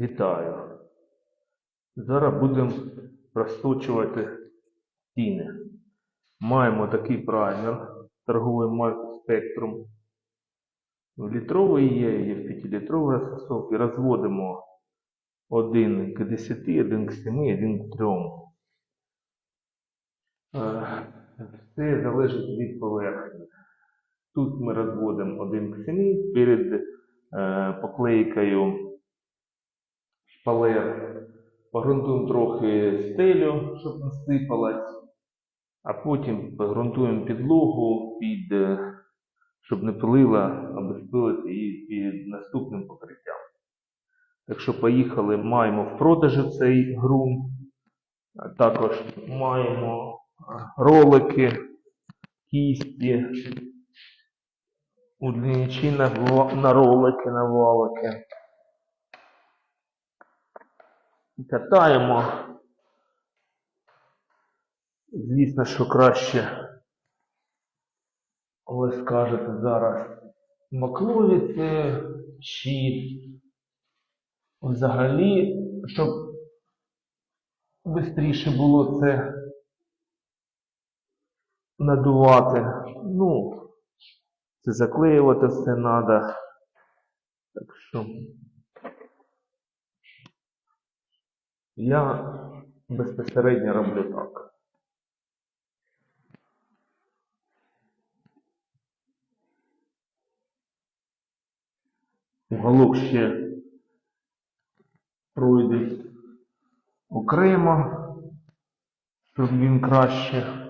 Вітаю. Зараз будемо розточувати стіни. Маємо такий праймер торгової марки Spectrum. Літровий є, є 5-літровий сосок. І розводимо 1 к 10, 1 к 7, 1 к 3. Е, Все залежить від поверхні. Тут ми розводимо 1 к 7 перед е, поклейкою шпалер. Погрунтуємо трохи стелю, щоб не сипалась, а потім погрунтуємо підлогу, під, е, щоб не пилила, обезпилити її під наступним покриттям. Так що поїхали, маємо в продажі цей ґрунт. А Також маємо е, ролики, кісті, удлінічі на ролики, на валики. Катаємо. Звісно, що краще, ви скажете зараз макловіці чи взагалі, щоб швидше було це надувати. Ну, це заклеювати все треба. Так що. Я безпосередньо роблю так. Уголок ще пройде окремо, щоб він краще.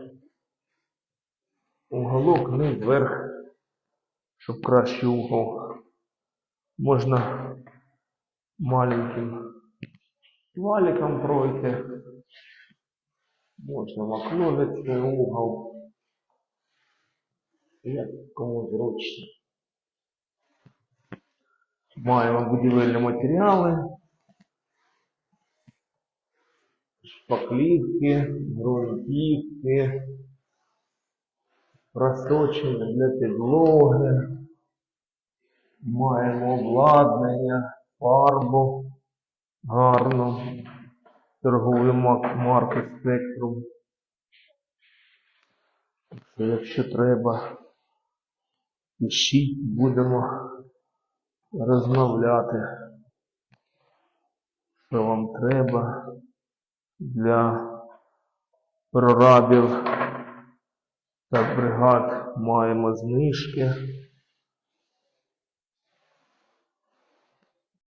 Уголок не вверх, щоб краще угол. Можна маленьким валиком пройти. Можна макловицький угол. Як кому зручно. Маємо будівельні матеріали. Шпаклівки, ґрунтівки, просочення для підлоги. Маємо обладнання, фарбу гарну. Торгової марки. Так що, якщо треба, пишіть, будемо розмовляти. Що вам треба для прорабів та бригад маємо знижки.